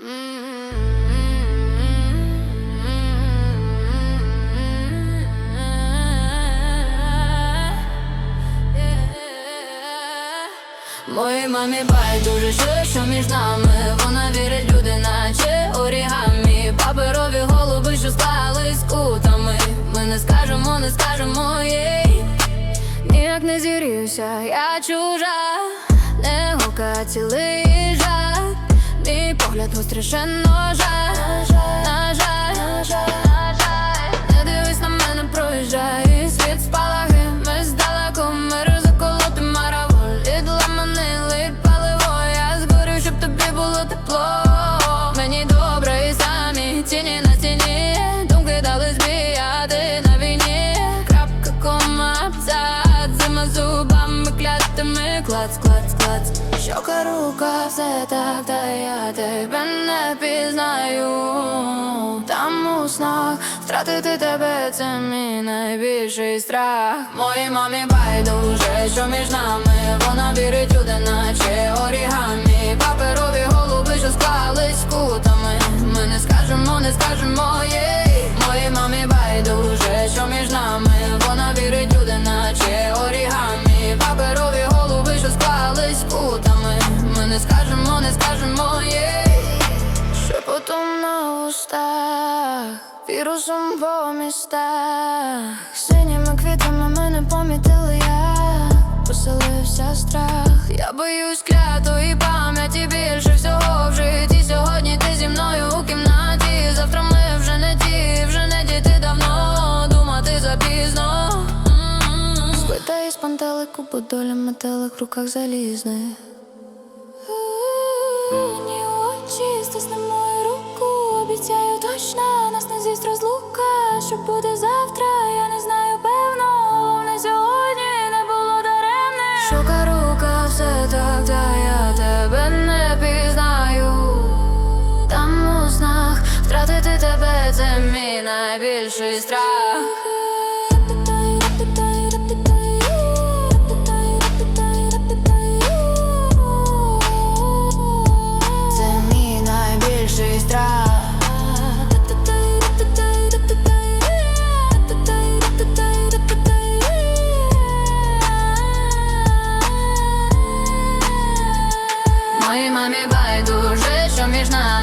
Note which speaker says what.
Speaker 1: Моїй мамі байдуже, що, що між нами. Вона вірить люди, наче орігамі Паперові голуби, що склались кутами Ми не скажемо, не скажемо їй Ніяк не зірівся, я чужа. Не гука цілий Мій погляд гостріше ножа На жаль, на жаль. Не дивись на мене, проїжджай Світ спалаги, ми здалеку миру заколоти мараволі Ламанили паливо. Я згорю, щоб тобі було тепло клятими Клац, клац, клац. Щока, рука, все так, та я тебе не пізнаю. Там у снах Втратити тебе це мій найбільший страх. Моїй мамі байдуже, що між нами. Вона вірить люди, наче орігамі. Паперові устах, вірусом по містах, синіми квітами мене помітили я, поселився страх. Я боюсь клятої пам'яті більше всього в житті. Сьогодні ти зі мною у кімнаті. Завтра ми вже не ті, вже не діти давно. Думати запізно. М-м-м. Із пантелику, бо доля метелик в руках залізних. З'їсть розлука. Що буде завтра, я не знаю певно. Головне сьогодні не було даремне. Шука рука, все так, та я тебе не пізнаю. Там у снах втратити тебе це мій найбільший страх. tienes nada.